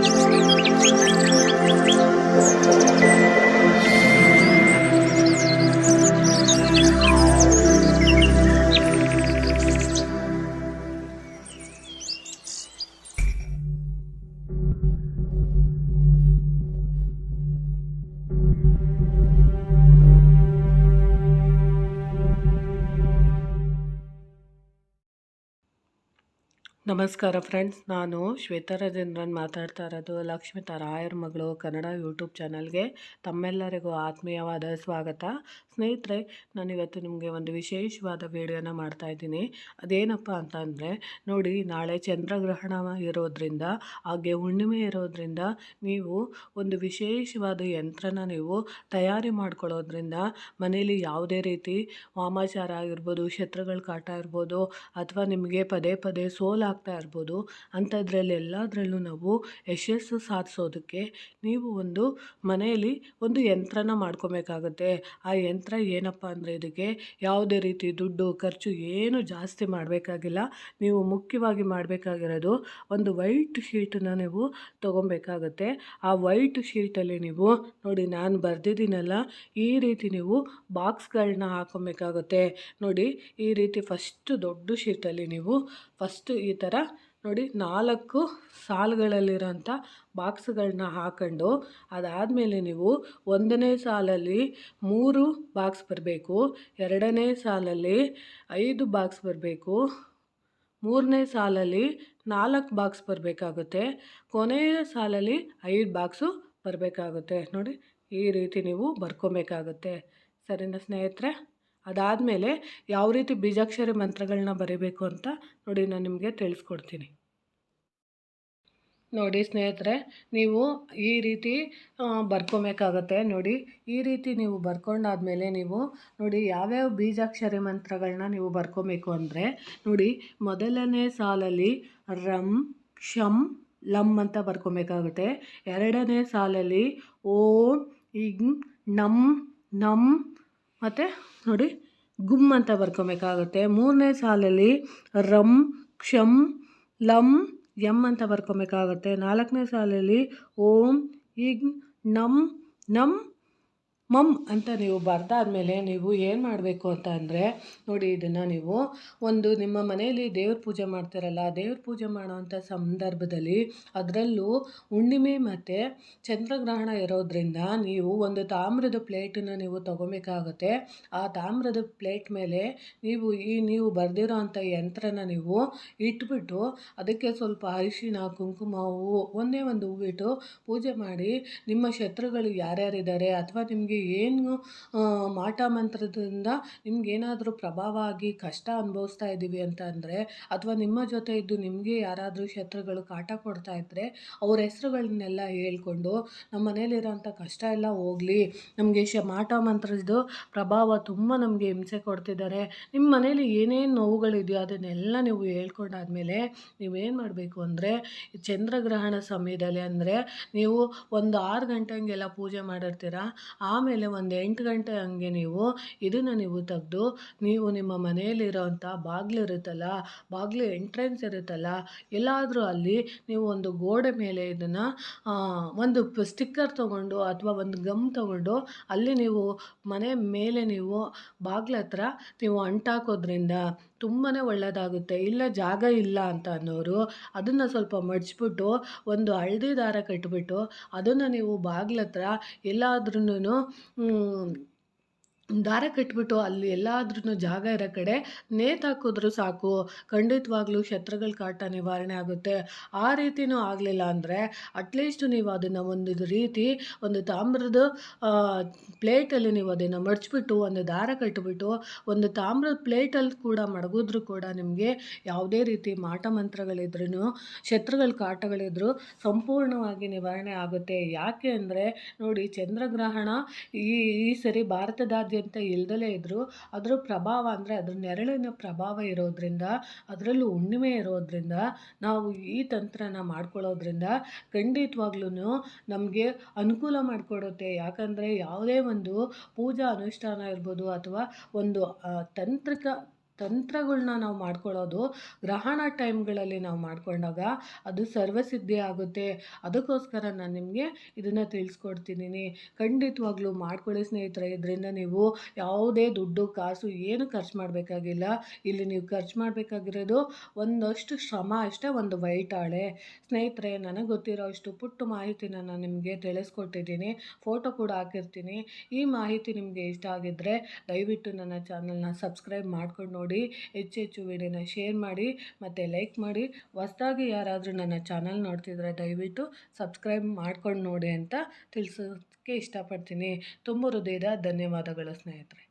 Música ನಮಸ್ಕಾರ ಫ್ರೆಂಡ್ಸ್, ನಾನು ಶ್ವೇತಾ ರಾಜೇಂದ್ರನ್ ಮಾತಾಡ್ತಾ ಇರೋದು. ಲಕ್ಷ್ಮೀ ರಾಯರ್ ಮಗಳು ಕನ್ನಡ ಯೂಟ್ಯೂಬ್ ಚಾನಲ್ಗೆ ತಮ್ಮೆಲ್ಲರಿಗೂ ಆತ್ಮೀಯವಾದ ಸ್ವಾಗತ. ಸ್ನೇಹಿತರೆ, ನಾನಿವತ್ತು ನಿಮಗೆ ಒಂದು ವಿಶೇಷವಾದ ವಿಡಿಯೋನ ಮಾಡ್ತಾ ಇದ್ದೀನಿ. ಅದೇನಪ್ಪ ಅಂತಂದರೆ, ನೋಡಿ, ನಾಳೆ ಚಂದ್ರಗ್ರಹಣ ಇರೋದ್ರಿಂದ, ಹಾಗೆ ಹುಣ್ಣಿಮೆ ಇರೋದ್ರಿಂದ ನೀವು ಒಂದು ವಿಶೇಷವಾದ ಯಂತ್ರನ ನೀವು ತಯಾರಿ ಮಾಡ್ಕೊಳ್ಳೋದ್ರಿಂದ ಮನೇಲಿ ಯಾವುದೇ ರೀತಿ ವಾಮಾಚಾರ ಆಗಿರ್ಬೋದು, ಶತ್ರುಗಳ ಕಾಟ ಇರ್ಬೋದು, ಅಥವಾ ನಿಮಗೆ ಪದೇ ಪದೇ ಸೋಲಾಗ್ತಾ ಇರ್ಬೋದು. ಅಂಥದ್ರಲ್ಲಿ ಎಲ್ಲದರಲ್ಲೂ ನಾವು ಯಶಸ್ಸು ಸಾಧಿಸೋದಕ್ಕೆ ನೀವು ಒಂದು ಮನೆಯಲ್ಲಿ ಒಂದು ಯಂತ್ರನ ಮಾಡ್ಕೊಬೇಕಾಗತ್ತೆ. ಆ ಯಂತ್ರ ಏನಪ್ಪ ಅಂದರೆ ಇದಕ್ಕೆ ಯಾವುದೇ ರೀತಿ ದುಡ್ಡು, ಖರ್ಚು ಏನು ಜಾಸ್ತಿ ಮಾಡಬೇಕಾಗಿಲ್ಲ. ನೀವು ಮುಖ್ಯವಾಗಿ ಮಾಡಬೇಕಾಗಿರೋದು ಒಂದು ವೈಟ್ ಶೀಟನ್ನ ನೀವು ತೊಗೊಬೇಕಾಗತ್ತೆ. ಆ ವೈಟ್ ಶೀಟಲ್ಲಿ ನೀವು ನೋಡಿ ನಾನು ಬರೆದಿದ್ದೀನಲ್ಲ, ಈ ರೀತಿ ನೀವು ಬಾಕ್ಸ್ಗಳನ್ನ ಹಾಕೊಬೇಕಾಗತ್ತೆ. ನೋಡಿ ಈ ರೀತಿ ಫಸ್ಟ್ ದೊಡ್ಡ ಶೀಟಲ್ಲಿ ನೀವು ಫಸ್ಟ್ ಈ ಥರ ನೋಡಿ ನಾಲ್ಕು ಸಾಲುಗಳಲ್ಲಿರೋಂಥ ಬಾಕ್ಸ್ಗಳನ್ನ ಹಾಕೊಂಡು ಅದಾದಮೇಲೆ ನೀವು ಒಂದನೇ ಸಾಲಲ್ಲಿ ಮೂರು ಬಾಕ್ಸ್ ಬರಬೇಕು, ಎರಡನೇ ಸಾಲಲ್ಲಿ ಐದು ಬಾಕ್ಸ್ ಬರಬೇಕು, ಮೂರನೇ ಸಾಲಲ್ಲಿ ನಾಲ್ಕು ಬಾಕ್ಸ್ ಬರಬೇಕಾಗುತ್ತೆ, ಕೊನೆಯ ಸಾಲಲ್ಲಿ ಐದು ಬಾಕ್ಸು ಬರಬೇಕಾಗುತ್ತೆ. ನೋಡಿ ಈ ರೀತಿ ನೀವು ಬರ್ಕೊಬೇಕಾಗುತ್ತೆ. ಸರಿನಾ ಸ್ನೇಹಿತರೆ? ಅದಾದಮೇಲೆ ಯಾವ ರೀತಿ ಬೀಜಾಕ್ಷರಿ ಮಂತ್ರಗಳನ್ನ ಬರೀಬೇಕು ಅಂತ ನೋಡಿ ನಾನು ನಿಮಗೆ ತಿಳಿಸ್ಕೊಡ್ತೀನಿ. ನೋಡಿ ಸ್ನೇಹಿತರೆ, ನೀವು ಈ ರೀತಿ ಬರ್ಕೊಬೇಕಾಗತ್ತೆ. ನೋಡಿ, ಈ ರೀತಿ ನೀವು ಬರ್ಕೊಂಡಾದಮೇಲೆ ನೀವು ನೋಡಿ ಯಾವ್ಯಾವ ಬೀಜಾಕ್ಷರಿ ಮಂತ್ರಗಳನ್ನ ನೀವು ಬರ್ಕೊಬೇಕು ಅಂದರೆ, ನೋಡಿ ಮೊದಲನೇ ಸಾಲಲ್ಲಿ ರಂ ಶಂ ಲಂ ಅಂತ ಬರ್ಕೊಬೇಕಾಗುತ್ತೆ. ಎರಡನೇ ಸಾಲಲ್ಲಿ ಓಂ, ಇಂ, ನಂ ನಮ್ ಮತ್ತು ನೋಡಿ, ಗುಮ್ ಅಂತ ಬರ್ಕೊಬೇಕಾಗುತ್ತೆ. ಮೂರನೇ ಸಾಲಲ್ಲಿ ರಂ, ಕ್ಷಂ, ಲಂ ಎಂ ಅಂತ ಬರ್ಕೊಬೇಕಾಗುತ್ತೆ. ನಾಲ್ಕನೇ ಸಾಲಲ್ಲಿ ಓಂ ಇಗ್ ನಂ ನಮ್ ಮಮ್ ಅಂತ ನೀವು ಬರೆದಾದ್ಮೇಲೆ ನೀವು ಏನು ಮಾಡಬೇಕು ಅಂತ ಅಂದರೆ, ನೋಡಿ ಇದನ್ನು ನೀವು ಒಂದು ನಿಮ್ಮ ಮನೆಯಲ್ಲಿ ದೇವ್ರ ಪೂಜೆ ಮಾಡ್ತಾರಲ್ಲ, ದೇವ್ರ ಪೂಜೆ ಮಾಡೋವಂಥ ಸಂದರ್ಭದಲ್ಲಿ ಅದರಲ್ಲೂ ಹುಣ್ಣಿಮೆ ಮತ್ತು ಚಂದ್ರಗ್ರಹಣ ಇರೋದ್ರಿಂದ ನೀವು ಒಂದು ತಾಮ್ರದ ಪ್ಲೇಟನ್ನು ನೀವು ತೊಗೊಬೇಕಾಗುತ್ತೆ. ಆ ತಾಮ್ರದ ಪ್ಲೇಟ್ ಮೇಲೆ ನೀವು ಈ ನೀವು ಬರೆದಿರೋ ಅಂಥ ಯಂತ್ರನ ನೀವು ಇಟ್ಬಿಟ್ಟು ಅದಕ್ಕೆ ಸ್ವಲ್ಪ ಅರಿಶಿನ ಕುಂಕುಮ, ಹೂವು, ಒಂದೇ ಒಂದು ಹೂವಿಟ್ಟು ಪೂಜೆ ಮಾಡಿ ನಿಮ್ಮ ಶತ್ರುಗಳು ಯಾರ್ಯಾರಿದ್ದಾರೆ ಅಥವಾ ನಿಮಗೆ ಏನು ಮಾಟ ಮಂತ್ರದಿಂದ ನಿಮ್ಗೇನಾದರೂ ಪ್ರಭಾವ ಆಗಿ ಕಷ್ಟ ಅನುಭವಿಸ್ತಾ ಇದ್ದೀವಿ ಅಂತ ಅಂದರೆ, ಅಥವಾ ನಿಮ್ಮ ಜೊತೆ ಇದ್ದು ನಿಮಗೆ ಯಾರಾದರೂ ಶತ್ರುಗಳು ಕಾಟ ಕೊಡ್ತಾ ಇದ್ದರೆ ಅವ್ರ ಹೆಸರುಗಳನ್ನೆಲ್ಲ ಹೇಳ್ಕೊಂಡು ನಮ್ಮ ಮನೇಲಿರೋಂಥ ಕಷ್ಟ ಎಲ್ಲ ಹೋಗಲಿ, ನಮಗೆ ಶ, ಮಾಟ ಮಂತ್ರದ ಪ್ರಭಾವ ತುಂಬ ನಮಗೆ ಹಿಂಸೆ ಕೊಡ್ತಿದ್ದಾರೆ. ನಿಮ್ಮ ಮನೇಲಿ ಏನೇನು ನೋವುಗಳಿದೆಯೋ ಅದನ್ನೆಲ್ಲ ನೀವು ಹೇಳ್ಕೊಂಡಾದ್ಮೇಲೆ ನೀವೇನು ಮಾಡಬೇಕು ಅಂದರೆ, ಚಂದ್ರಗ್ರಹಣ ಸಮಯದಲ್ಲಿ ಅಂದರೆ ನೀವು ಒಂದು ಆರು ಗಂಟೆ ಹಂಗೆಲ್ಲ ಪೂಜೆ ಮಾಡಿರ್ತೀರ, ಆಮೇಲೆ ಆಮೇಲೆ ಒಂದು ಎಂಟು ಗಂಟೆ ಹಂಗೆ ನೀವು ಇದನ್ನು ನೀವು ತೆಗೆದು ನೀವು ನಿಮ್ಮ ಮನೆಯಲ್ಲಿರೋವಂಥ ಬಾಗಿಲು ಇರುತ್ತಲ್ಲ, ಬಾಗಿಲು ಎಂಟ್ರೆನ್ಸ್ ಇರುತ್ತಲ್ಲ, ಎಲ್ಲಾದರೂ ಅಲ್ಲಿ ನೀವು ಒಂದು ಗೋಡೆ ಮೇಲೆ ಇದನ್ನು ಒಂದು ಸ್ಟಿಕ್ಕರ್ ತೊಗೊಂಡು ಅಥವಾ ಒಂದು ಗಮ್ ತೊಗೊಂಡು ಅಲ್ಲಿ ನೀವು ಮನೆ ಮೇಲೆ ನೀವು ಬಾಗಿಲ ನೀವು ಅಂಟಾಕೋದ್ರಿಂದ ತುಂಬಾ ಒಳ್ಳೆಯದಾಗುತ್ತೆ ಇಲ್ಲ ಜಾಗ ಇಲ್ಲ ಅಂತ ಅನ್ನೋರು ಅದನ್ನು ಸ್ವಲ್ಪ ಮಡಚ್ಬಿಟ್ಟು ಒಂದು ಹಳದಿ ದಾರ ಕಟ್ಬಿಟ್ಟು ಅದನ್ನು ನೀವು ಬಾಗಿಲ ಹತ್ರ ಎಲ್ಲಾದ್ರೂ 嗯 ದಾರ ಕಟ್ಬಿಟ್ಟು ಅಲ್ಲಿ ಎಲ್ಲಾದ್ರೂ ಜಾಗ ಇರೋ ಕಡೆ ನೇತಾಕಿದ್ರು ಸಾಕು. ಖಂಡಿತವಾಗ್ಲೂ ಶತ್ರುಗಳ ಕಾಟ ನಿವಾರಣೆ ಆಗುತ್ತೆ. ಆ ರೀತಿಯೂ ಆಗಲಿಲ್ಲ ಅಂದರೆ ಅಟ್ಲೀಸ್ಟ್ ನೀವು ಅದನ್ನು ಒಂದು ರೀತಿ, ಒಂದು ತಾಮ್ರದ ಪ್ಲೇಟಲ್ಲಿ ನೀವು ಅದನ್ನು ಮಡಚ್ಬಿಟ್ಟು, ಒಂದು ದಾರ ಕಟ್ಬಿಟ್ಟು, ಒಂದು ತಾಮ್ರದ ಪ್ಲೇಟಲ್ಲಿ ಕೂಡ ಮಡಗಿದ್ರು ಕೂಡ ನಿಮಗೆ ಯಾವುದೇ ರೀತಿ ಮಾಟ ಮಂತ್ರಗಳಿದ್ರೂ ಶತ್ರುಗಳ ಕಾಟಗಳಿದ್ರು ಸಂಪೂರ್ಣವಾಗಿ ನಿವಾರಣೆ ಆಗುತ್ತೆ. ಯಾಕೆ ಅಂದರೆ ನೋಡಿ ಚಂದ್ರಗ್ರಹಣ ಈ ಈ ಸರಿ ಭಾರತದಾದ್ಯಂತ ಅಂತ ಇಲ್ದಲೇ ಇದ್ದರು ಅದರ ಪ್ರಭಾವ ಅಂದರೆ ಅದ್ರ ನೆರಳಿನ ಪ್ರಭಾವ ಇರೋದ್ರಿಂದ, ಅದರಲ್ಲೂ ಹುಣ್ಣಿಮೆ ಇರೋದ್ರಿಂದ, ನಾವು ಈ ತಂತ್ರನ ಮಾಡ್ಕೊಳ್ಳೋದ್ರಿಂದ ಖಂಡಿತವಾಗ್ಲೂ ನಮಗೆ ಅನುಕೂಲ ಮಾಡಿಕೊಡುತ್ತೆ. ಯಾಕಂದರೆ ಯಾವುದೇ ಒಂದು ಪೂಜಾ ಅನುಷ್ಠಾನ ಇರ್ಬೋದು ಅಥವಾ ಒಂದು ತಾಂತ್ರಿಕ ತಂತ್ರಗಳ್ನ ನಾವು ಮಾಡ್ಕೊಳ್ಳೋದು ಗ್ರಹಣ ಟೈಮ್ಗಳಲ್ಲಿ ನಾವು ಮಾಡಿಕೊಂಡಾಗ ಅದು ಸರ್ವಸಿದ್ಧಿ ಆಗುತ್ತೆ. ಅದಕ್ಕೋಸ್ಕರ ನಾನು ನಿಮಗೆ ಇದನ್ನು ತಿಳಿಸ್ಕೊಡ್ತಿದ್ದೀನಿ ಖಂಡಿತವಾಗ್ಲೂ ಮಾಡ್ಕೊಳ್ಳಿ ಸ್ನೇಹಿತರೆ. ಇದರಿಂದ ನೀವು ಯಾವುದೇ ದುಡ್ಡು, ಕಾಸು, ಏನು ಖರ್ಚು ಮಾಡಬೇಕಾಗಿಲ್ಲ. ಇಲ್ಲಿ ನೀವು ಖರ್ಚು ಮಾಡಬೇಕಾಗಿರೋದು ಒಂದಷ್ಟು ಶ್ರಮ ಅಷ್ಟೇ, ಒಂದು ವೈಟಾಳೆ ಸ್ನೇಹಿತರೆ, ನನಗೆ ಗೊತ್ತಿರೋ ಅಷ್ಟು ಪುಟ್ಟ ಮಾಹಿತಿನ ನಾನು ನಿಮಗೆ ತಿಳಿಸ್ಕೊಟ್ಟಿದ್ದೀನಿ ಫೋಟೋ ಕೂಡ ಹಾಕಿರ್ತೀನಿ. ಈ ಮಾಹಿತಿ ನಿಮಗೆ ಇಷ್ಟ ಆಗಿದ್ದರೆ ದಯವಿಟ್ಟು ನನ್ನ ಚಾನಲ್ನ ಸಬ್ಸ್ಕ್ರೈಬ್ ಮಾಡ್ಕೊಂಡು ನೋಡಿ, ಹೆಚ್ಚು ಹೆಚ್ಚು ವಿಡಿಯೋನ ಶೇರ್ ಮಾಡಿ, ಮತ್ತು ಲೈಕ್ ಮಾಡಿ. ಹೊಸ್ದಾಗಿ ಯಾರಾದರೂ ನನ್ನ ಚಾನಲ್ ನೋಡ್ತಿದ್ರೆ ದಯವಿಟ್ಟು ಸಬ್ಸ್ಕ್ರೈಬ್ ಮಾಡ್ಕೊಂಡು ನೋಡಿ ಅಂತ ತಿಳಿಸೋಕ್ಕೆ ಇಷ್ಟಪಡ್ತೀನಿ. ತುಂಬ ಹೃದಯದ ಧನ್ಯವಾದಗಳು ಸ್ನೇಹಿತರೆ.